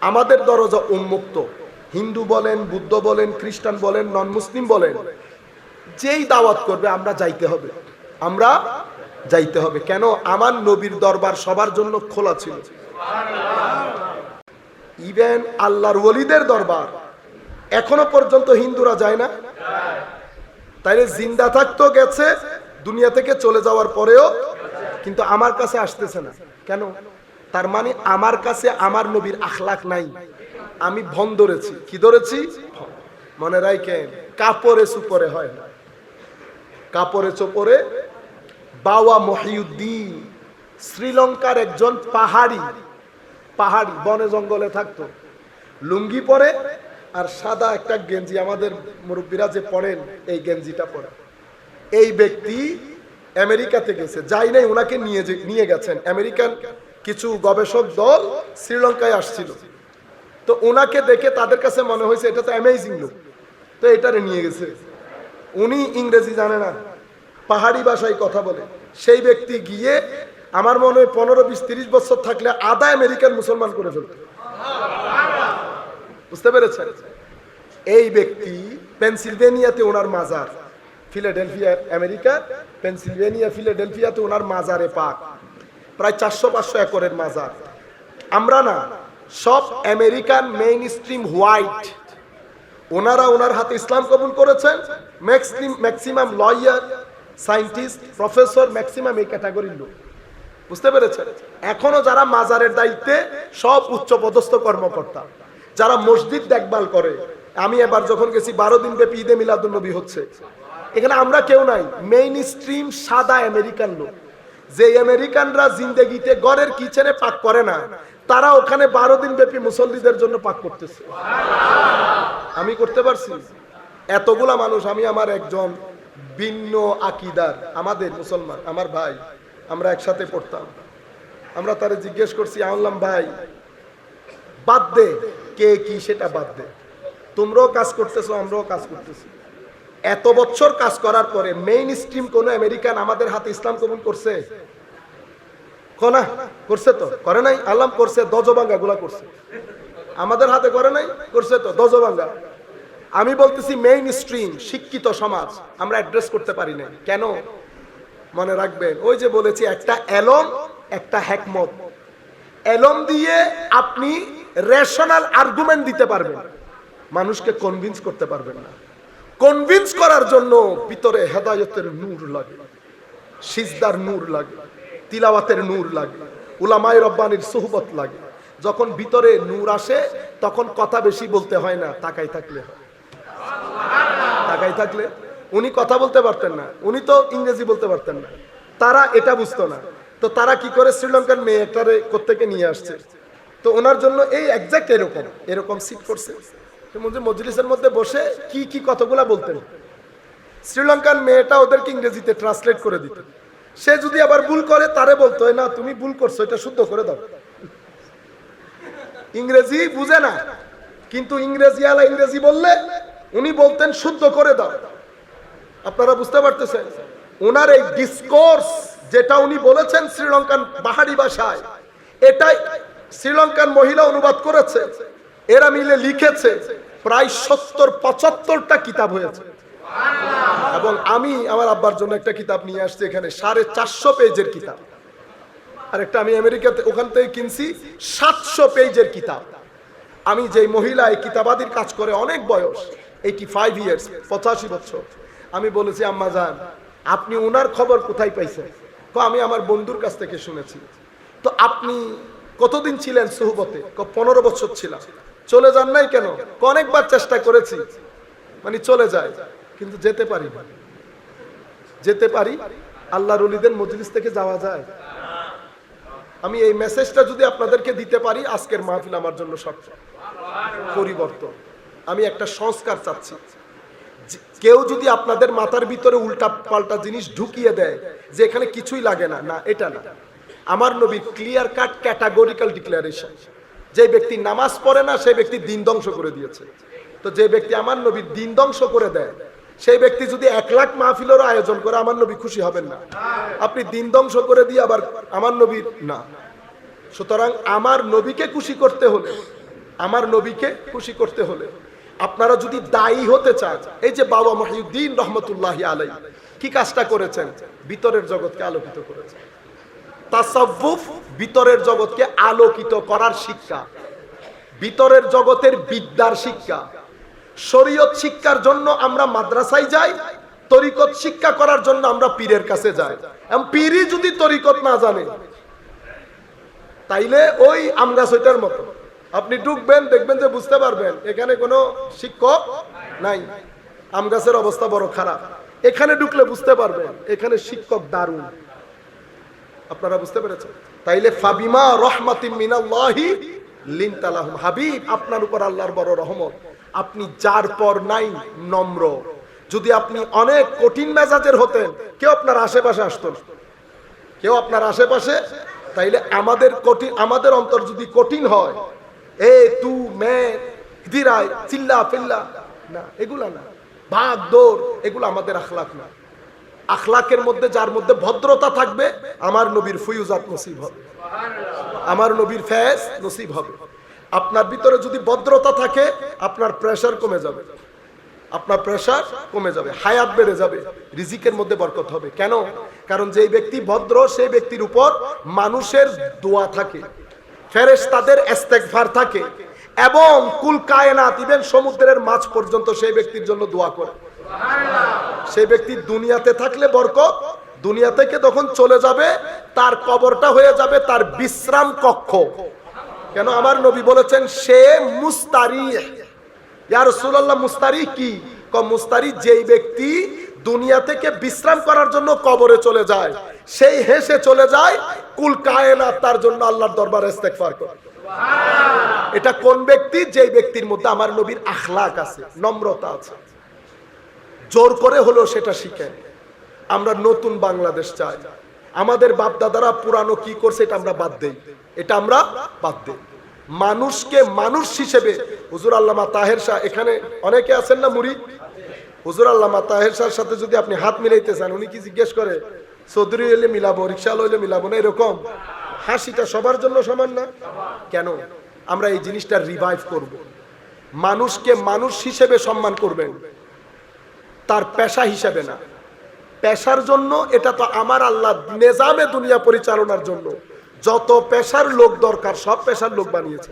আমাদের দরজা উন্মুক্ত। হিন্দু বলেন, বুদ্ধ বলেন, খ্রিস্টান বলেন নন মুসলিম বলেন, যেই দাওয়াত করবে আমরা যাইতে হবে। আমরা যাইতে হবে। কেন? আমার নবীর দরবার সবার জন্য খোলা ছিল। ইভেন আল্লাহর ওলিদের দরবার এখনও পর্যন্ত হিন্দুরা যায় না। তাইলে জিন্দা থাকতো, গেছে, দুনিয়া থেকে চলে যাওয়ার পরেও কিন্তু আমার কাছে আসতেছে না। কেন? তার মানে আমার কাছে আমার নবীর আখলাখ নাই। আমি ভন ধরেছি। কি ধরেছি? মনে রাখেন কাপড়ে সুপরে হয় না। কাপড়ে চোপড়ে বাওয়া মহিউদ্দিন, শ্রীলঙ্কার একজন পাহাড়ি পাহাড়ি, বনে জঙ্গলে থাকতো। লুঙ্গি পরে আর সাদা একটা গেঞ্জি আমাদের মুরব্বীরা যে পড়েন এই গেঞ্জিটা পরে। এই ব্যক্তি আমেরিকাতে গেছে। যাই নাই ওনাকে নিয়ে নিয়ে গেছেন। আমেরিকান কিছু গবেষক দল শ্রীলঙ্কায় আসছিল। তো ওনাকে দেখে তাদের কাছে মনে হয়েছে, এটা তো অ্যামেজিং লোক তো এটারে নিয়ে গেছে। উনি ইংরেজি জানে না, পাহাড়ি ভাষায় কথা বলে। সেই ব্যক্তি গিয়ে আমার মনে হয় পনেরো বিশ তিরিশ বছর থাকলে আধা আমেরিকান মুসলমান করে ফেলত। বুঝতে পেরেছেন? এই ব্যক্তি পেনসিলভেনিয়াতে ওনার মাজার, ফিলাডেলফিয়া, আমেরিকা, পেনসিলভেনিয়া, ফিলাডেলফিয়াতে ওনার মাজারে পাক। প্রায় চারশো পাঁচশো একরের মাজার। আমরা না, সব আমেরিকান মেইন স্ট্রিম হোয়াইট ওনারা ওনার হাতে ইসলাম কবুল করেছেন। Maxim maximum lawyer scientist professor maximum এই ক্যাটাগরির লোক। বুঝতে পেরেছেন? এখনও যারা মাজারের দায়িত্বে, সব উচ্চ পদস্থ কর্মকর্তা। যারা মসজিদ দেখভাল করে। আমি এবার যখন গেছি, বারো দিন ব্যাপী ঈদে মিলাদুল নবী হচ্ছে। এখানে আমরা কেউ নাই মেইন স্ট্রিম সাদা আমেরিকান লোক। যে আমেরিকানরা জিন্দেগিতে ঘরের কিচেনে পাক করে না, তারা ওখানে বারো দিন ব্যাপী মুসল্লিদের জন্য পাক করতেছে। আমি করতে পারছি। এতগুলা মানুষ, আমি আমার একজন ভিন্ন আকিদার, আমাদের মুসলমান, আমার ভাই, আমরা একসাথে পড়তাম। আমরা তারে জিজ্ঞেস করছি আনলাম ভাই, বাদ দে, কে কি সেটা বাদ দে। তোমরাও কাজ করতেছো, আমরাও কাজ করতেছি। এত বছর কাজ করার পরে মেইন স্ট্রিম কোন আমেরিকান আমাদের হাতে ইসলাম কবুল করছে? কোনা, করছে তো? করে নাই? আল্লাম করছে, দজবাঙ্গা গুলা করছে। আমাদের হাতে করে নাই? করছে তো? দজবাঙ্গা। আমি বলতেছি মেইন স্ট্রিম শিক্ষিত সমাজ, আমরা অ্যাড্রেস করতে পারি না কেন? মনে রাখবেন, ওই যে বলেছি, একটা এলম, একটা হ্যাকমত এলম দিয়ে আপনি রেশনাল আর্গুমেন্ট দিতে পারবেন। মানুষকে কনভিন্স করতে পারবেন না। কনভিন্স করার জন্য ভিতরে হেদায়তের নূর লাগে, সিজদার নূর লাগে, তিলাওয়াতের নূর লাগে উলামাই রব্বানির সুহবত লাগে। যখন ভিতরে নূর আসে, তখন কথা বেশি বলতে হয় না, তাকাই থাকলে তাকাই থাকলে, উনি কথা বলতে পারতেন না, উনি তো ইংরেজি বলতে পারতেন না। তারা এটা বুঝতো না। তো তারা কি করে শ্রীলঙ্কার মেয়ে একটারে কোত্থেকে নিয়ে আসছে? তো ওনার জন্য এই একজ্যাক্ট এরকম এরকম সিট করছে। মজলিসের মধ্যে বসে কি কি বলতেন। মেয়েটা ওদেরকে ইংরেজিতে ট্রান্সলেট করে দিত। সে যদি আবার ভুল করে, তারে বলতো না, তুমি ভুল করছ, এটা শুদ্ধ করে দাও। ইংরেজি বুঝে না, কিন্তু ইংরেজি আলা ইংরেজি বললে উনি বলতেন, শুদ্ধ করে দাও। আপনারা বুঝতে পারতেছেন? ওনার এই ডিসকোর্স যেটা উনি বলেছেন শ্রীলঙ্কান পাহাড়ি ভাষায়, এটাই শ্রীলঙ্কান মহিলা অনুবাদ করেছে, এরা মিলে লিখেছে। প্রায় সত্তর, পঁচাত্তরটা কিতাব হয়েছে। এবং আমি আমার আব্বার জন্য একটা কিতাব নিয়ে আসছি এখানে, সাড়ে চারশো পেজের কিতাব। আর একটা আমি আমেরিকাতে, ওখান থেকে কিনছি, সাতশো পেজের কিতাব। আমি যেই মহিলা এই কিতাবাদির কাজ করে অনেক বয়স এইটি ফাইভ ইয়ার্স পঁচাশি বছর, আমি বলেছি, আম্মা যান আপনি ওনার খবর কোথায় পাইছেন? তো আমি আমার বন্ধুর কাছ থেকে শুনেছি। তো আপনি কতদিন ছিলেন সুহবতে? পনেরো বছর ছিলাম। চলে যান নাই কেন? অনেকবার চেষ্টা করেছি। মানে চলে যায়, কিন্তু যেতে পারি যেতে পারি আল্লাহর অলিদের মজলিস থেকে যাওয়া যায়। আমি এই মেসেজটা যদি আপনাদেরকে দিতে পারি, আজকের মাহফিল আমার জন্য সব পরিবর্তন। আমি একটা সংস্কার চাচ্ছি। কেউ যদি আপনাদের মাথার ভিতরে উল্টা পাল্টা জিনিস ঢুকিয়ে দেয়, যে এখানে কিছুই লাগে না না, এটা না। আমার নবী ক্লিয়ার কাট ক্যাটাগরিক্যাল ডিক্লারেশন যে ব্যক্তি নামাজ পড়ে না, সেই ব্যক্তি দিন ধ্বংস করে দিয়েছে। তো যে ব্যক্তি আমার নবীর দিন ধ্বংস করে দেয়, সেই ব্যক্তি যদি এক লাখ মাহফিলেরও আয়োজন করে, আমার নবী খুশি হবেন না। আপনি দিন ধ্বংস করে দিয়ে আবার আমার নবীর না। সুতরাং আমার নবীকে খুশি করতে হলে, আমার নবীকে খুশি করতে হলে, আপনারা যদি দায়ী হতে চান, এই যে বাবা মহিউদ্দিন রহমতুল্লাহ আলাই কি কাজটা করেছেন? ভিতরের জগৎকে আলোকিত করেছেন। তাসাউফ ভিতরের জগৎকে আলোকিত করার শিক্ষা। ভিতরের জগতের বিদ্যার শিক্ষা। শরীয়ত শিক্ষার জন্য আমরা মাদ্রাসায় যাই, তরিকত শিক্ষা করার জন্য আমরা পীরের কাছে যাই। এবং পীরই যদি তরিকত না জানে, তাইলে ওই আম গাছ ওইটার মতো। আপনি ঢুকবেন দেখবেন যে বুঝতে পারবেন, এখানে কোনো শিক্ষক নাই। আম গাছের অবস্থা বড় খারাপ। এখানে ঢুকলে বুঝতে পারবেন, এখানে শিক্ষক দারুণ। আপনারা বুঝতে পেরেছেন? তাইলে ফাবিমা রহমাতিম মিনাল্লাহি লিনতালাহুম। হাবিব, আপনার উপর আল্লাহর বড় রহমত। আপনি যার পর নাই, নম্র। যদি আপনি অনেক কঠিন মেজাজের হতেন, কেউ আপনার আশেপাশে আসতো না। কেউ আপনার আশেপাশে? তাইলে আমাদের কঠিন আমাদের অন্তর যদি কঠিন হয়, এ তু মে দিরাই চিল্লা ফিল্লা। না, এগুলা না। ভাগ দৌড় এগুলো আমাদের আখলাক না। আখলাকের মধ্যে, যার মধ্যে ভদ্রতা থাকবে, আমার নবীর ফুয়ুজাত নসিব হবে। আমার নবীর ফ্যাস নসিব হবে। আপনার ভিতরে যদি ভদ্রতা থাকে, আপনার প্রেশার কমে যাবে। আপনার প্রেশার কমে যাবে, হায়াত বেড়ে যাবে, রিজিকের মধ্যে বরকত হবে। কেন? কারণ যেই ব্যক্তি ভদ্র, সেই ব্যক্তির উপর মানুষের দোয়া থাকে। ফেরেশ তাদের ইস্তেগফার থাকে। এবং কুল কায়নাত ইভেন সমুদ্রের মাছ পর্যন্ত সেই ব্যক্তির জন্য দোয়া করে। সেই ব্যক্তি দুনিয়াতে থাকলে বরকত, দুনিয়া থেকে যখন চলে যাবে, তার কবরটা হয়ে যাবে তার বিশ্রাম কক্ষ। কেন আমার নবী বলেছেন, সে মুস্তারি ইয়া রাসূলুল্লাহ, মুস্তারি কি? ক মুস্তারি যেই ব্যক্তি দুনিয়া থেকে বিশ্রাম করার জন্য কবরে চলে যায়, সেই হেসে চলে যায়, কুল কায়নাত, তার জন্য আল্লাহর দরবারে ইস্তেগফার করে। এটা কোন ব্যক্তি? যেই ব্যক্তির মধ্যে আমার নবীর আখলাক আছে, নম্রতা আছে। জোর করে হলেও সেটা শিখেন আমরা নতুন বাংলাদেশ চাই। আমাদের বাপ দাদারা পুরানো কি করছে এটা আমরা বাদ দেই। এটা আমরা বাদ দেই। মানুষকে মানুষ হিসেবে হুজুর আল্লামা তাহের শাহ, এখানে অনেকে আছেন না মুড়ি? হুজুর আল্লামা তাহের শাহর সাথে যদি আপনি হাত মিলাইতে চান, উনি কি জিজ্ঞেস করে, চৌধুরী হইলে মিলাবো রিক্সা হইলে মিলাবো না? এরকম। হাসিটা সবার জন্য সমান না? কেন? আমরা এই জিনিসটা রিভাইভ করব। মানুষকে মানুষ হিসেবে সম্মান করবেন। তার পেশা হিসাবে না। পেশার জন্য এটা তো আমার আল্লাহ নেজামে দুনিয়া পরিচালনার জন্য। যত পেশার লোক দরকার, সব পেশার লোক বানিয়েছে।